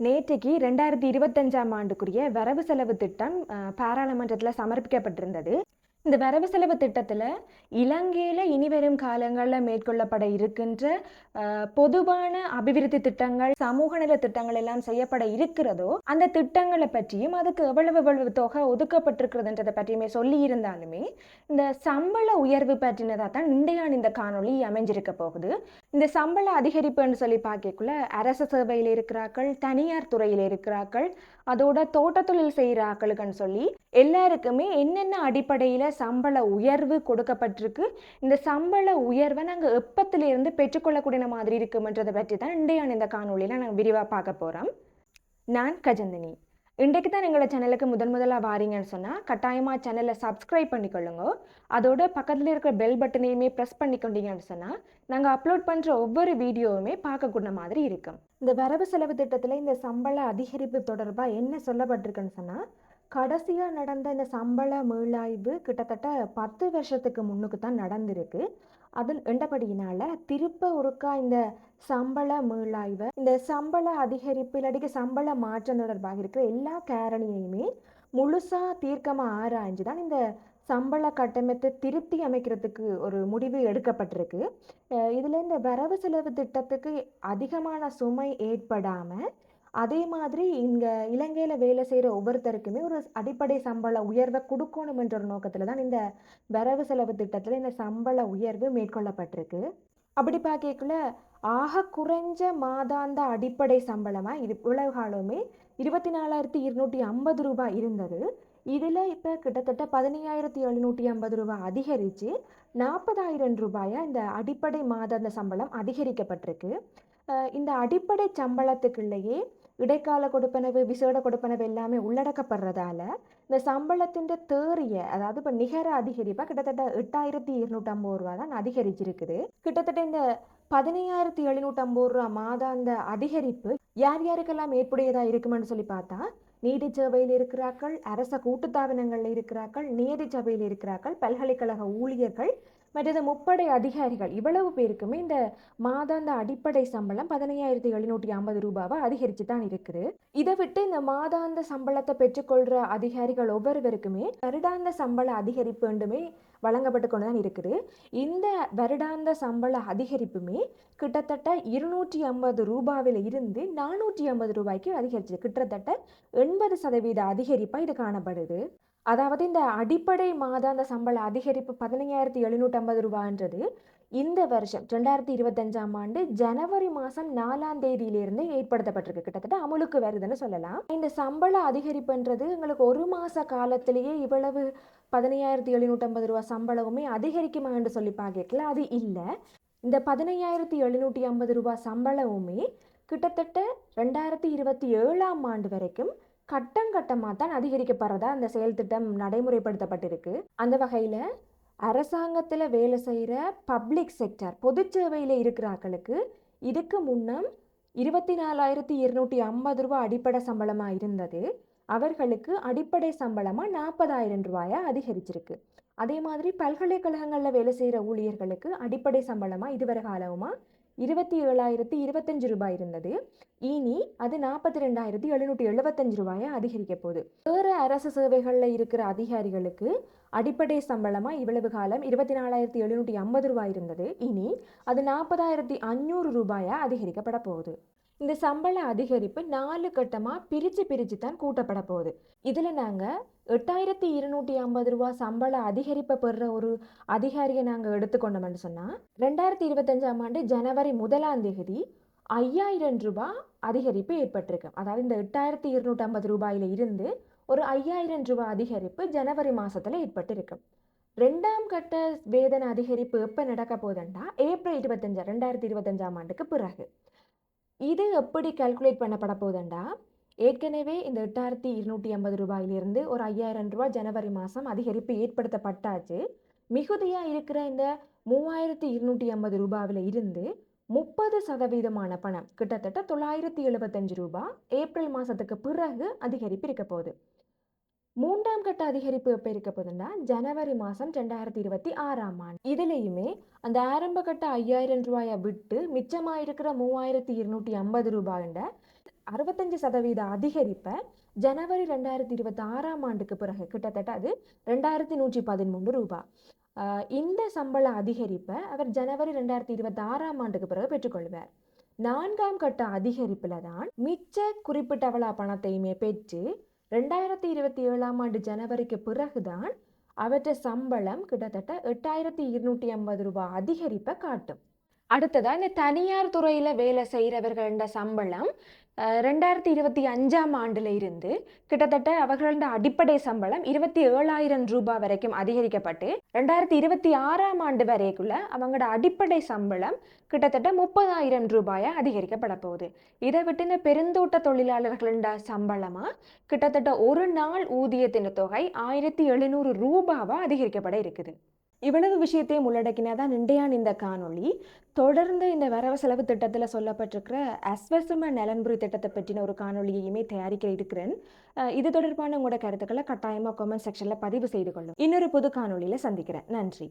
நேற்றைக்கு ரெண்டாயிரத்தி இருபத்தஞ்சாம் ஆண்டுக்குரிய வரவு செலவு திட்டம் பாராளுமன்றத்தில் சமர்ப்பிக்கப்பட்டிருந்தது. இந்த வரவு செலவு திட்டத்தில் இலங்கையில் இனிவரும் காலங்களில் மேற்கொள்ளப்பட இருக்கின்ற அஹ், பொதுவான அபிவிருத்தி திட்டங்கள் சமூக நல திட்டங்கள் எல்லாம் செய்யப்பட இருக்கிறதோ அந்த திட்டங்களை பற்றியும் அதுக்கு எவ்வளவு எவ்வளவு தொகை ஒதுக்கப்பட்டிருக்கிறதுன்றதை பற்றியுமே சொல்லி இருந்தாலுமே இந்த சம்பள உயர்வு பற்றினதாக தான் இன்றையான இந்த காணொளி அமைஞ்சிருக்க போகுது. இந்த சம்பள அதிகரிப்புன்னு சொல்லி பார்க்கக்குள்ள அரசு சேவையில் இருக்கிறார்கள் தனியார் துறையில் இருக்கிறார்கள் அதோட தோட்டத்தொழில் செய்கிற ஆக்களுக்குன்னு சொல்லி எல்லாருக்குமே என்னென்ன அடிப்படையில் சம்பள உயர்வு கொடுக்கப்பட்டிருக்கு இந்த சம்பள உயர்வை நாங்கள் எப்பத்திலிருந்து பெற்றுக்கொள்ளக்கூடிய மாதிரி இருக்குமன்றதை பற்றி தான் இன்றையான இந்த காணொலியில் நாங்கள் விரிவாக பார்க்க போகிறோம் நான் கஜந்தினி. இன்றைக்கு தான் எங்களோட சேனலுக்கு முதன் முதலாக வாரீங்கன்னு சொன்னால் கட்டாயமாக சேனலை சப்ஸ்கிரைப் பண்ணிக்கொள்ளுங்க. அதோட பக்கத்தில் இருக்கிற பெல் பட்டனையுமே ப்ரெஸ் பண்ணிக்கொண்டீங்கன்னு சொன்னால் நாங்கள் அப்லோட் பண்ணுற ஒவ்வொரு வீடியோவுமே பார்க்கக்கூடிய மாதிரி இருக்கும். இந்த வரவு செலவு திட்டத்தில் இந்த சம்பள அதிகரிப்பு தொடர்பாக என்ன சொல்லப்பட்டிருக்குன்னு சொன்னால் கடைசியாக நடந்த இந்த சம்பள மீளாய்வு கிட்டத்தட்ட பத்து வருஷத்துக்கு முன்னுக்கு தான் நடந்திருக்கு. அதன் என்றபடியினால திருப்ப ஒருக்கா இந்த சம்பள மீளாய்வு இந்த சம்பள அதிகரிப்பு இல்லாட்டிக்கு சம்பள மாற்றம் தொடர்பாக இருக்கிற எல்லா காரணியையுமே முழுசாக தீர்க்கமாக ஆராய்ஞ்சு தான் இந்த சம்பள கட்டமைத்தை திருத்தி அமைக்கிறதுக்கு ஒரு முடிவு எடுக்கப்பட்டிருக்கு. இதில் இந்த வரவு செலவு திட்டத்துக்கு அதிகமான சுமை ஏற்படாமல் அதே மாதிரி இங்கே இலங்கையில் வேலை செய்கிற ஒவ்வொருத்தருக்குமே ஒரு அடிப்படை சம்பள உயர்வை கொடுக்கணும் என்ற ஒரு நோக்கத்தில் தான் இந்த வரவு செலவு திட்டத்தில் இந்த சம்பள உயர்வு மேற்கொள்ளப்பட்டிருக்கு. அப்படி பார்க்கக்குள்ள ஆக குறைஞ்ச மாதாந்த அடிப்படை சம்பளமாக இது இவ்வளவு காலமே இருபத்தி நாலாயிரத்தி இருநூற்றி ஐம்பது ரூபாய் இருந்தது. இதில் இப்போ கிட்டத்தட்ட பதினையாயிரத்தி எழுநூற்றி ஐம்பது ரூபாய் அதிகரித்து நாற்பதாயிரம் ரூபாயா இந்த அடிப்படை மாதாந்த சம்பளம் அதிகரிக்கப்பட்டிருக்கு. இந்த அடிப்படை சம்பளத்துக்குள்ளேயே இடைக்கால கொடுப்பனவு விசேட கொடுப்பனவு எல்லாமே உள்ளடக்கப்படுறதால இந்த சம்பளத்தின் தேறிய அதாவது இப்போ நிகர அதிகரிப்பாக கிட்டத்தட்ட எட்டாயிரத்தி இருநூற்றம்பது ரூபா தான் அதிகரிச்சிருக்குது. கிட்டத்தட்ட இந்த பதினையாயிரத்தி எழுநூற்றம்பது ரூபா மாதாந்த அதிகரிப்பு யார் யாருக்கெல்லாம் ஏற்புடையதாக இருக்குமென்னு சொல்லி பார்த்தா நீதி சபையில் இருக்கிறார்கள் அரச கூட்டுத்தாபனங்களில் இருக்கிறார்கள் நீதி சபையில் இருக்கிறார்கள் பல்கலைக்கழக ஊழியர்கள் மற்றது முப்படை அதிகாரிகள் இவ்வளவு பேருக்குமே இந்த மாதாந்த அடிப்படை சம்பளம் பதினையாயிரத்தி எழுநூற்றி ஐம்பது ரூபாவை அதிகரித்து தான் இருக்குது. இதை விட்டு இந்த மாதாந்த சம்பளத்தை பெற்றுக்கொள்கிற அதிகாரிகள் ஒவ்வொருவருக்குமே வருடாந்த சம்பள அதிகரிப்பு ரெண்டுமே வழங்கப்பட்டு கொண்டு தான் இருக்குது. இந்த வருடாந்த சம்பள அதிகரிப்புமே கிட்டத்தட்ட இருநூற்றி ஐம்பது ரூபாவில் இருந்து நானூற்றி ஐம்பது ரூபாய்க்கு அதிகரிச்சு கிட்டத்தட்ட எண்பது சதவீத அதிகரிப்பாக இது காணப்படுது. அதாவது இந்த அடிப்படை மாதாந்த சம்பள அதிகரிப்பு பதினையாயிரத்தி எழுநூற்றி ஐம்பது ரூபான்றது. இந்த வருஷம் ரெண்டாயிரத்தி இருபத்தஞ்சாம் ஆண்டு ஜனவரி மாதம் நாலாம் தேதியிலிருந்து ஏற்படுத்தப்பட்டிருக்கு. கிட்டத்தட்ட அமுலுக்கு வருதுன்னு சொல்லலாம். இந்த சம்பள அதிகரிப்புன்றது எங்களுக்கு ஒரு மாத காலத்திலேயே இவ்வளவு பதினையாயிரத்தி எழுநூற்றம்பது ரூபா சம்பளமுமே அதிகரிக்குமா என்று சொல்லி பார்க்கல. அது இல்லை. இந்த பதினையாயிரத்தி எழுநூற்றி ஐம்பது ரூபா சம்பளமுமே கிட்டத்தட்ட ரெண்டாயிரத்தி இருபத்தி ஏழாம் ஆண்டு வரைக்கும் கட்டம் கட்டமாக தான் அதிகரிக்கப்படுறதா அந்த செயல் திட்டம் நடைமுறைப்படுத்தப்பட்டிருக்கு. அந்த வகையில் அரசாங்கத்தில் வேலை செய்கிற பப்ளிக் செக்டர் பொது சேவையில் இருக்கிற ஆக்களுக்கு இதுக்கு முன்னம் இருபத்தி நாலாயிரத்தி இருநூற்றி ஐம்பது ரூபா அடிப்படை சம்பளமாக இருந்தது. அவர்களுக்கு அடிப்படை சம்பளமாக நாற்பதாயிரம் ரூபாயை அதிகரிச்சிருக்கு. அதே மாதிரி பல்கலைக்கழகங்களில் வேலை செய்கிற ஊழியர்களுக்கு அடிப்படை சம்பளமாக இதுவரை காலமாக இருபத்தி ஏழாயிரத்தி இருபத்தஞ்சு ரூபாய் இருந்தது. இனி அது நாற்பத்தி ரெண்டாயிரத்தி எழுநூற்றி எழுபத்தஞ்சு ரூபாயை அதிகரிக்க போகுது. வேறு அரசு சேவைகளில் இருக்கிற அதிகாரிகளுக்கு அடிப்படை சம்பளமாக இவ்வளவு காலம் இருபத்தி நாலாயிரத்தி எழுநூற்றி ஐம்பது ரூபாய் இருந்தது. இனி அது நாற்பதாயிரத்தி அஞ்சூறு ரூபாயாக அதிகரிக்கப்பட போகுது. இந்த சம்பள அதிகரிப்பு நாலு கட்டமாக பிரித்து பிரித்து தான் கூட்டப்பட போகுது. இதில் நாங்கள் எட்டாயிரத்தி இருநூற்றி ஐம்பது ரூபா சம்பள அதிகரிப்பை பெறுற ஒரு அதிகாரியை நாங்கள் எடுத்துக்கொண்டோம்னு சொன்னால் ரெண்டாயிரத்தி இருபத்தஞ்சாம் ஆண்டு ஜனவரி முதலாம் தேதி ஐயாயிரம் ரூபாய் அதிகரிப்பு ஏற்பட்டிருக்கு. அதாவது இந்த எட்டாயிரத்தி இருநூற்றி ஐம்பது ரூபாயில் இருந்து ஒரு ஐயாயிரம் ரூபாய் அதிகரிப்பு ஜனவரி மாதத்தில் ஏற்பட்டிருக்கு. ரெண்டாம் கட்ட வேதன அதிகரிப்பு எப்போ நடக்க போதுண்டா ஏப்ரல் இருபத்தஞ்சு ரெண்டாயிரத்தி இருபத்தஞ்சாம் ஆண்டுக்கு பிறகு. இது எப்படி கால்குலேட் பண்ணப்பட போகுதுண்டா? ஏற்கனவே இந்த எட்டாயிரத்தி இருநூற்றி ஐம்பது ரூபாயிலிருந்து ஒரு ஐயாயிரம் ரூபாய் ஜனவரி மாதம் அதிகரிப்பு ஏற்படுத்தப்பட்டாச்சு. மிகுதியாக இருக்கிற இந்த மூவாயிரத்தி இருநூற்றி ஐம்பது ரூபாவில் இருந்து முப்பது சதவீதமான பணம் கிட்டத்தட்ட தொள்ளாயிரத்தி எழுபத்தஞ்சு ரூபாய் ஏப்ரல் மாதத்துக்கு பிறகு அதிகரிப்பு இருக்க போகுது. மூன்றாம் கட்ட அதிகரிப்பு எப்போ இருக்க போதுன்னா ஜனவரி மாதம் ரெண்டாயிரத்தி இருபத்தி ஆறாம் ஆண்டு. இதுலேயுமே அந்த ஆரம்ப கட்ட ஐயாயிரம் ரூபாயை விட்டு மிச்சமாக இருக்கிற மூவாயிரத்தி இருநூற்றி ஐம்பது ரூபாய்ன்ற அறுபத்தஞ்சு சதவீத அதிகரிப்பை ஜனவரி ரெண்டாயிரத்தி இருபத்தி ஆறாம் ஆண்டுக்கு பிறகு கிட்டத்தட்ட அது ரெண்டாயிரத்தி நூற்றி பதிமூன்று ரூபாய். இந்த சம்பள அதிகரிப்பை அவர் ஜனவரி ரெண்டாயிரத்தி இருபத்தி ஆறாம் ஆண்டுக்கு பிறகு பெற்றுக்கொள்வார். நான்காம் கட்ட அதிகரிப்பில் தான் மிச்ச குறிப்பிட்டவளா பணத்தையுமே பெற்று ரெண்டாயிரத்தி இருபத்தி ஏழாம் ஆண்டு ஜனவரிக்கு பிறகுதான் அவற்றை சம்பளம் கிட்டத்தட்ட எட்டாயிரத்தி இருநூற்றி ஐம்பது ரூபாய் அதிகரிப்பை காட்டும். அடுத்ததாக இந்த தனியார் துறையில் வேலை செய்கிறவர்கள சம்பளம் ரெண்டாயிரத்தி இருபத்தி அஞ்சாம் ஆண்டுல இருந்து கிட்டத்தட்ட அவர்களோட அடிப்படை சம்பளம் இருபத்தி ஏழாயிரம் ரூபாய் வரைக்கும் அதிகரிக்கப்பட்டு ரெண்டாயிரத்தி இருபத்தி ஆறாம் ஆண்டு வரைக்குள்ள அவங்களோட அடிப்படை சம்பளம் கிட்டத்தட்ட முப்பதாயிரம் ரூபாயை அதிகரிக்கப்பட போகுது. இதை விட்டு இந்த பெருந்தோட்ட தொழிலாளர்களோட சம்பளமாக கிட்டத்தட்ட ஒரு நாள் ஊதியத்தின் தொகை ஆயிரத்தி எழுநூறு ரூபாவாக அதிகரிக்கப்பட இருக்குது. இவ்வளவு விஷயத்தையும் உள்ளடக்கினாதான் இன்றையான் இந்த காணொளி. தொடர்ந்து இந்த வரவு செலவு திட்டத்தில் சொல்லப்பட்டிருக்கிற அஸ்வசம நலன்புரி திட்டத்தை பற்றின ஒரு காணொளியையுமே தயாரிக்க இருக்கிறேன். இது தொடர்பான உங்களோட கருத்துக்களை கட்டாயமாக கமெண்ட் செக்ஷனில் பதிவு செய்து கொள்ளும் இன்னொரு புது காணொளியில் சந்திக்கிறேன். நன்றி.